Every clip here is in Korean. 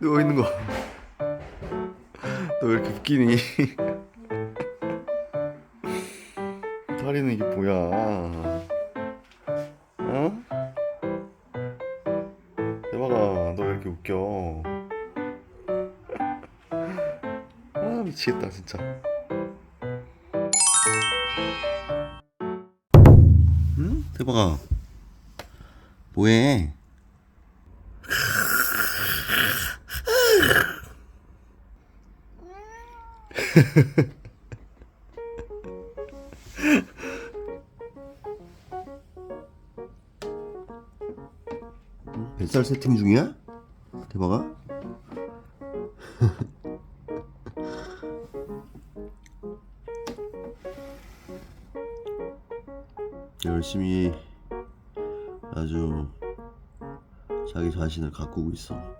누워 있는 거. 너 왜 이렇게 웃기니? 다리는 이게 뭐야? 어? 대박아, 너 왜 이렇게 웃겨? 아 미치겠다 진짜. 응? 대박아. 뭐해? 뱃살 세팅 중이야? 대박아? 열심히 아주 자기 자신을 가꾸고 있어.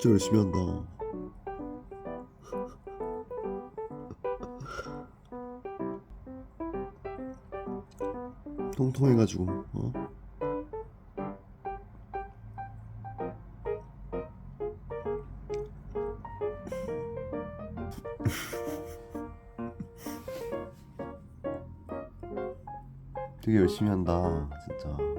진짜 열심히 한다. 통통해가지고 어? 되게 열심히 한다 진짜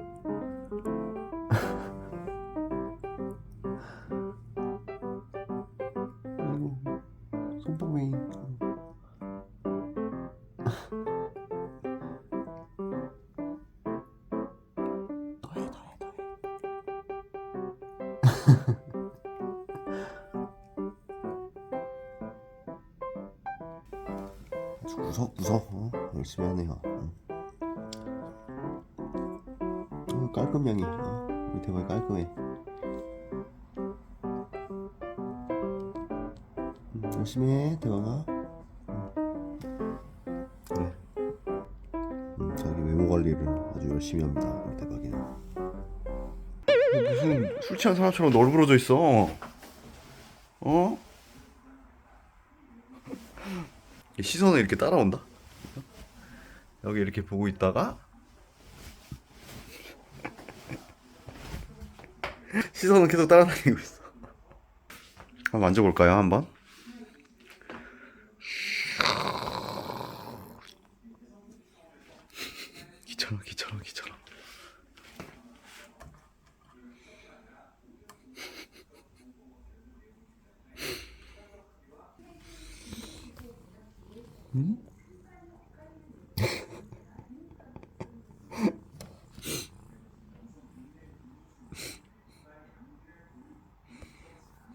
구석구석 어? 열심히 하네요 응. 어, 깔끔량이 어? 우리 대박이 깔끔해 음, 열심히 해 대박아 응. 그래 음, 자기 외모 관리를 아주 열심히 합니다 우리 대박이는 무슨 술 취한 사람처럼 널브러져 있어 어? 시선을 이렇게 따라온다 여기 이렇게 보고 있다가 시선은 계속 따라다니고 있어 한번 만져볼까요 한번?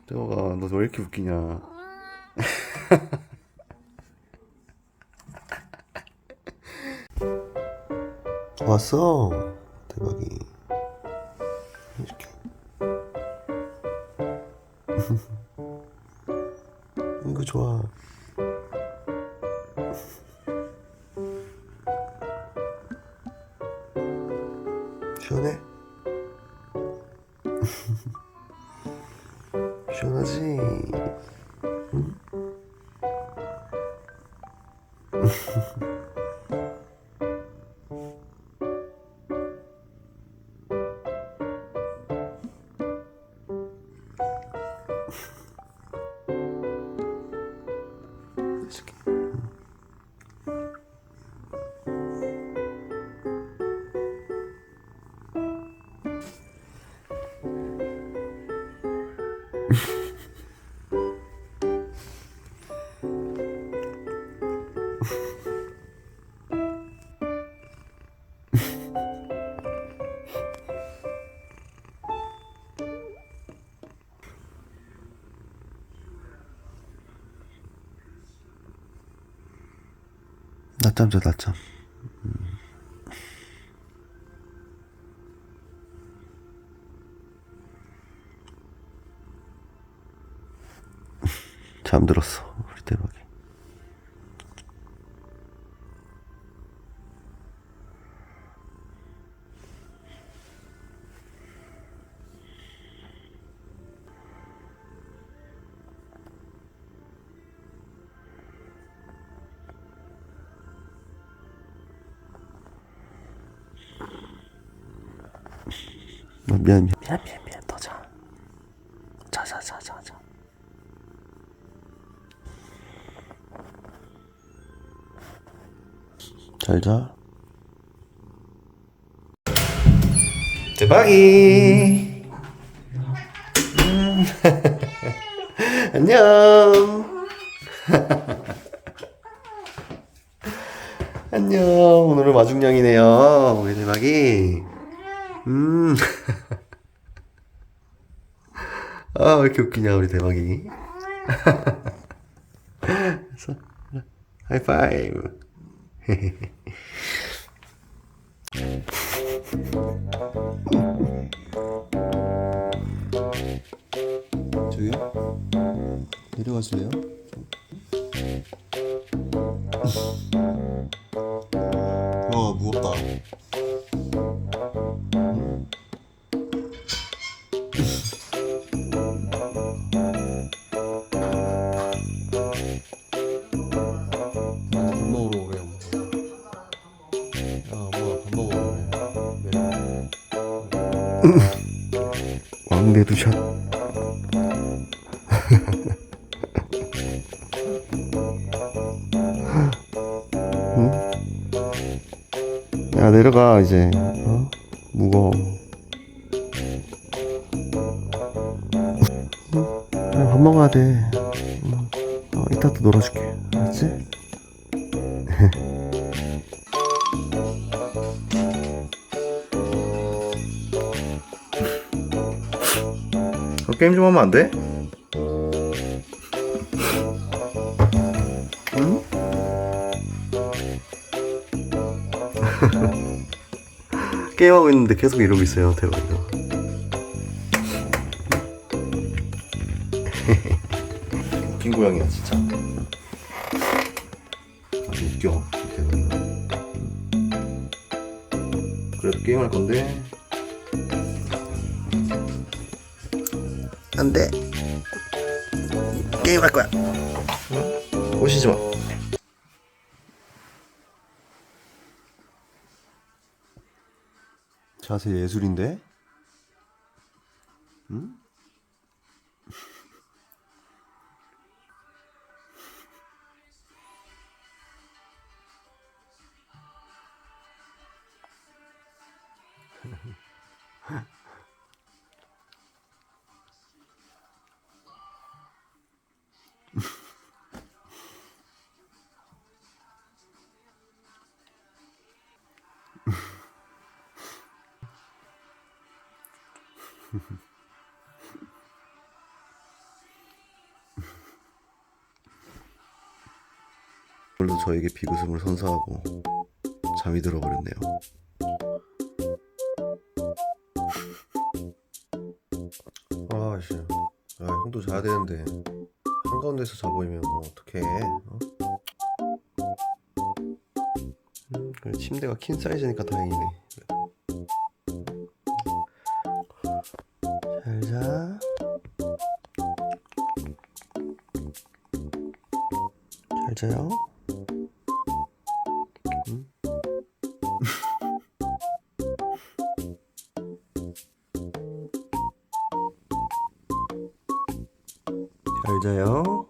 태호가 너 왜 이렇게 웃기냐? 왔어. 대박이. 이렇게. 이거 좋아 시원해? 시원하 낮잠 자 낮잠 만들었어 우리 대박이. 아, 미안 미안 미안 미안. 잘자 대박이 음. 안녕 안녕 오늘은 마중냥이네요 우리 대박이 음. 아, 왜 이렇게 웃기냐, 우리 대박이. 하이파이브. 저기요? 내려가실래요? 와, 무겁다. 왕대두 샷. 응? 야, 내려가, 이제. 어? 무거워. 응, 밥 먹어야 돼. 응. 어, 이따 또 놀아줄게. 게임 좀 하면 안 돼? 응? 게임하고 있는데 계속 이러고 있어요, 대박이요. 웃긴 고양이야, 진짜. 아주 웃겨. 그래도 게임할 건데. 안 돼. 게임 할 거야. 응? 오시지 마. 자세 예술인데? 응? 오늘도 저에게 비웃음을 선사하고 잠이 들어버렸네요. 아씨, 아 형도 자야 되는데 한 가운데서 자보이면 뭐 어떡해? 어? 음, 침대가 퀸 사이즈니까 다행이네. 잘 자. 잘 자요. 잘 자요.